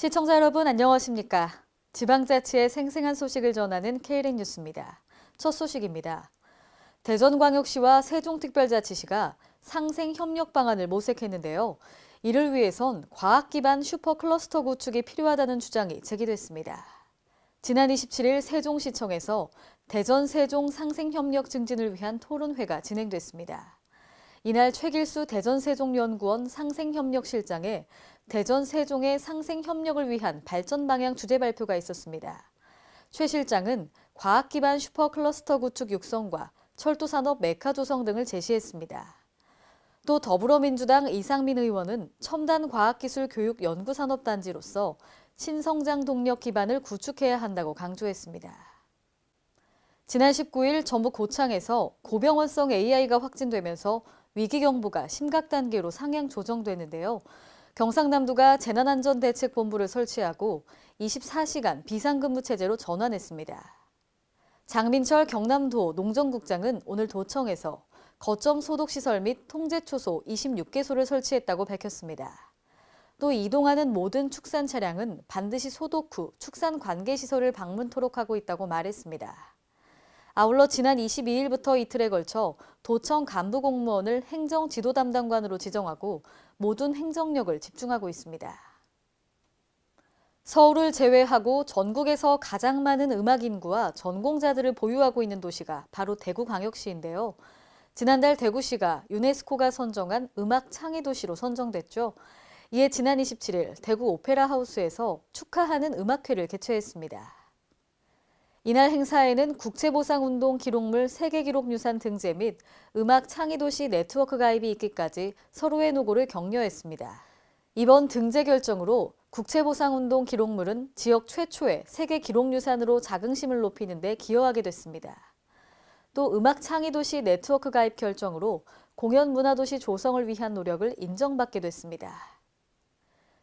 시청자 여러분 안녕하십니까? 지방자치의 생생한 소식을 전하는 KLN 뉴스입니다. 첫 소식입니다. 대전광역시와 세종특별자치시가 상생 협력 방안을 모색했는데요. 이를 위해선 과학 기반 슈퍼 클러스터 구축이 필요하다는 주장이 제기됐습니다. 지난 27일 세종시청에서 대전 세종 상생 협력 증진을 위한 토론회가 진행됐습니다. 이날 최길수 대전 세종연구원 상생협력실장의 대전 세종의 상생 협력을 위한 발전 방향 주제 발표가 있었습니다. 최 실장은 과학 기반 슈퍼 클러스터 구축 육성과 철도 산업 메카 조성 등을 제시했습니다. 또 더불어민주당 이상민 의원은 첨단 과학기술 교육 연구산업단지로서 신성장 동력 기반을 구축해야 한다고 강조했습니다. 지난 19일 전북 고창에서 고병원성 AI가 확진되면서 위기 경보가 심각 단계로 상향 조정됐는데요. 경상남도가 재난안전대책본부를 설치하고 24시간 비상근무 체제로 전환했습니다. 장민철 경남도 농정국장은 오늘 도청에서 거점 소독시설 및 통제초소 26개소를 설치했다고 밝혔습니다. 또 이동하는 모든 축산 차량은 반드시 소독 후 축산 관계시설을 방문토록 하고 있다고 말했습니다. 아울러 지난 22일부터 이틀에 걸쳐 도청 간부 공무원을 행정 지도 담당관으로 지정하고 모든 행정력을 집중하고 있습니다. 서울을 제외하고 전국에서 가장 많은 음악 인구와 전공자들을 보유하고 있는 도시가 바로 대구광역시인데요. 지난달 대구시가 유네스코가 선정한 음악 창의 도시로 선정됐죠. 이에 지난 27일 대구 오페라 하우스에서 축하하는 음악회를 개최했습니다. 이날 행사에는 국제보상운동 기록물 세계기록유산 등재 및 음악 창의도시 네트워크 가입이 있기까지 서로의 노고를 격려했습니다. 이번 등재 결정으로 국제보상운동 기록물은 지역 최초의 세계 기록유산으로 자긍심을 높이는 데 기여하게 됐습니다. 또 음악 창의도시 네트워크 가입 결정으로 공연문화도시 조성을 위한 노력을 인정받게 됐습니다.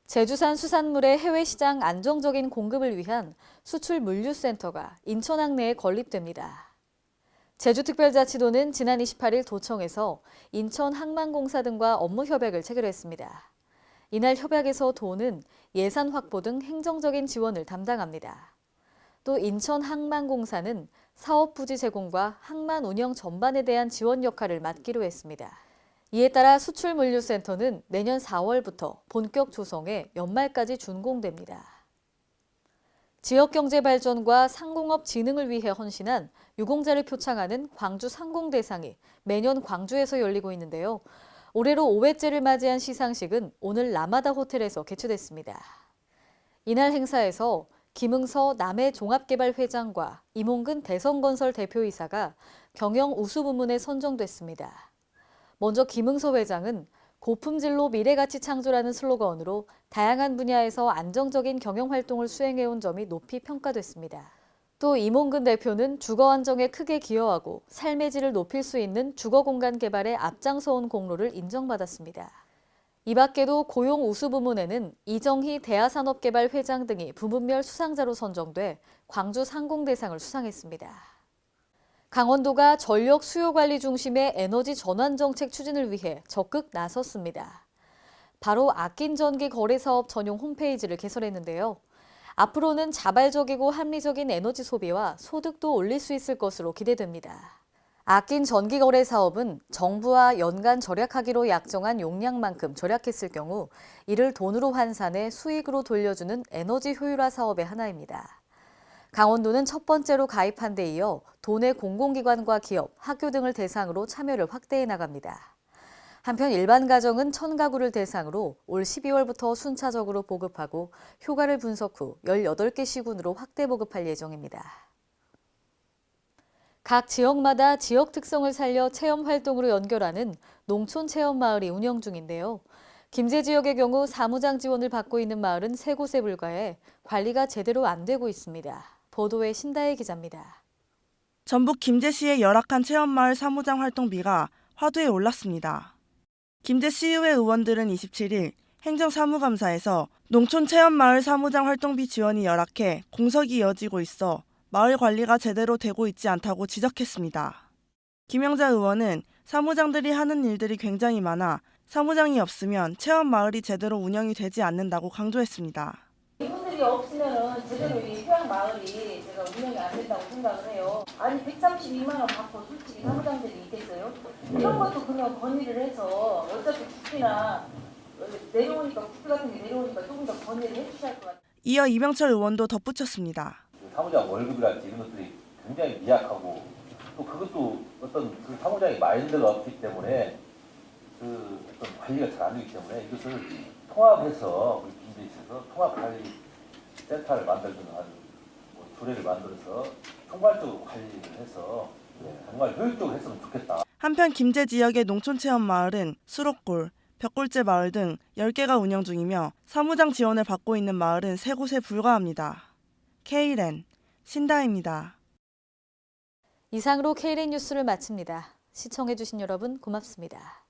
제주산 수산물의 해외 시장 안정적인 공급을 위한 수출 물류센터가 인천 항내에 건립됩니다. 제주특별자치도는 지난 28일 도청에서 인천 항만공사 등과 업무 협약을 체결했습니다. 이날 협약에서 도는 예산 확보 등 행정적인 지원을 담당합니다. 또 인천 항만공사는 사업 부지 제공과 항만 운영 전반에 대한 지원 역할을 맡기로 했습니다. 이에 따라 수출물류센터는 내년 4월부터 본격 조성에 연말까지 준공됩니다. 지역경제 발전과 상공업 진흥을 위해 헌신한 유공자를 표창하는 광주 상공대상이 매년 광주에서 열리고 있는데요. 올해로 5회째를 맞이한 시상식은 오늘 라마다 호텔에서 개최됐습니다. 이날 행사에서 김응서 남해 종합개발회장과 이몽근 대성건설 대표이사가 경영 우수 부문에 선정됐습니다. 먼저 김응서 회장은 고품질로 미래가치 창조라는 슬로건으로 다양한 분야에서 안정적인 경영 활동을 수행해온 점이 높이 평가됐습니다. 또 이몽근 대표는 주거 안정에 크게 기여하고 삶의 질을 높일 수 있는 주거 공간 개발에 앞장서온 공로를 인정받았습니다. 이 밖에도 고용 우수 부문에는 이정희 대하산업개발 회장 등이 부문별 수상자로 선정돼 광주 상공대상을 수상했습니다. 강원도가 전력 수요 관리 중심의 에너지 전환 정책 추진을 위해 적극 나섰습니다. 바로 아낀 전기 거래 사업 전용 홈페이지를 개설했는데요. 앞으로는 자발적이고 합리적인 에너지 소비와 소득도 올릴 수 있을 것으로 기대됩니다. 아낀 전기 거래 사업은 정부와 연간 절약하기로 약정한 용량만큼 절약했을 경우 이를 돈으로 환산해 수익으로 돌려주는 에너지 효율화 사업의 하나입니다. 강원도는 첫 번째로 가입한 데 이어 도내 공공기관과 기업, 학교 등을 대상으로 참여를 확대해 나갑니다. 한편 일반 가정은 천 가구를 대상으로 올 12월부터 순차적으로 보급하고 효과를 분석 후 18개 시군으로 확대 보급할 예정입니다. 각 지역마다 지역 특성을 살려 체험 활동으로 연결하는 농촌 체험 마을이 운영 중인데요. 김제 지역의 경우 사무장 지원을 받고 있는 마을은 세 곳에 불과해 관리가 제대로 안 되고 있습니다. 보도에 신다혜 기자입니다. 전북 김제시의 열악한 체험마을 사무장 활동비가 화두에 올랐습니다. 김제시 의회 의원들은 27일 행정사무감사에서 농촌 체험마을 사무장 활동비 지원이 열악해 공석이 이어지고 있어 마을 관리가 제대로 되고 있지 않다고 지적했습니다. 김영자 의원은 사무장들이 하는 일들이 굉장히 많아 사무장이 없으면 체험 마을이 제대로 운영이 되지 않는다고 강조했습니다. 사무장들이 없으면은 제대로 이 휴양 마을이 제가 운영이 안 된다고 생각을 해요. 아니 132만 원 받고 솔직히 사무장들이 있겠어요? 이런 것도 그냥 건의를 해서 어차피 국비나 내려오니까 국비 같은 게 내려오니까 조금 더 건의를 해주셔야 할 것 같아요. 이어 이병철 의원도 덧붙였습니다. 그 사무장 월급이랄지 이런 것들이 굉장히 미약하고 또 그것도 어떤 그 사무장의 마인드가 없기 때문에 그 어떤 관리가 잘 안 되기 때문에 이것을 통합해서 우리 김대시에서 통합 관리 센터를 만들든 아주 뭐 조례를 만들어서 총괄적으로 관리를 해서 예, 정말 효율적으로 했으면 좋겠다. 한편 김제 지역의 농촌 체험 마을은 수록골, 벽골제 마을 등 10개가 운영 중이며 사무장 지원을 받고 있는 마을은 3곳에 불과합니다. K랜 신다입니다. 이상으로 K레인 뉴스를 마칩니다. 시청해주신 여러분 고맙습니다.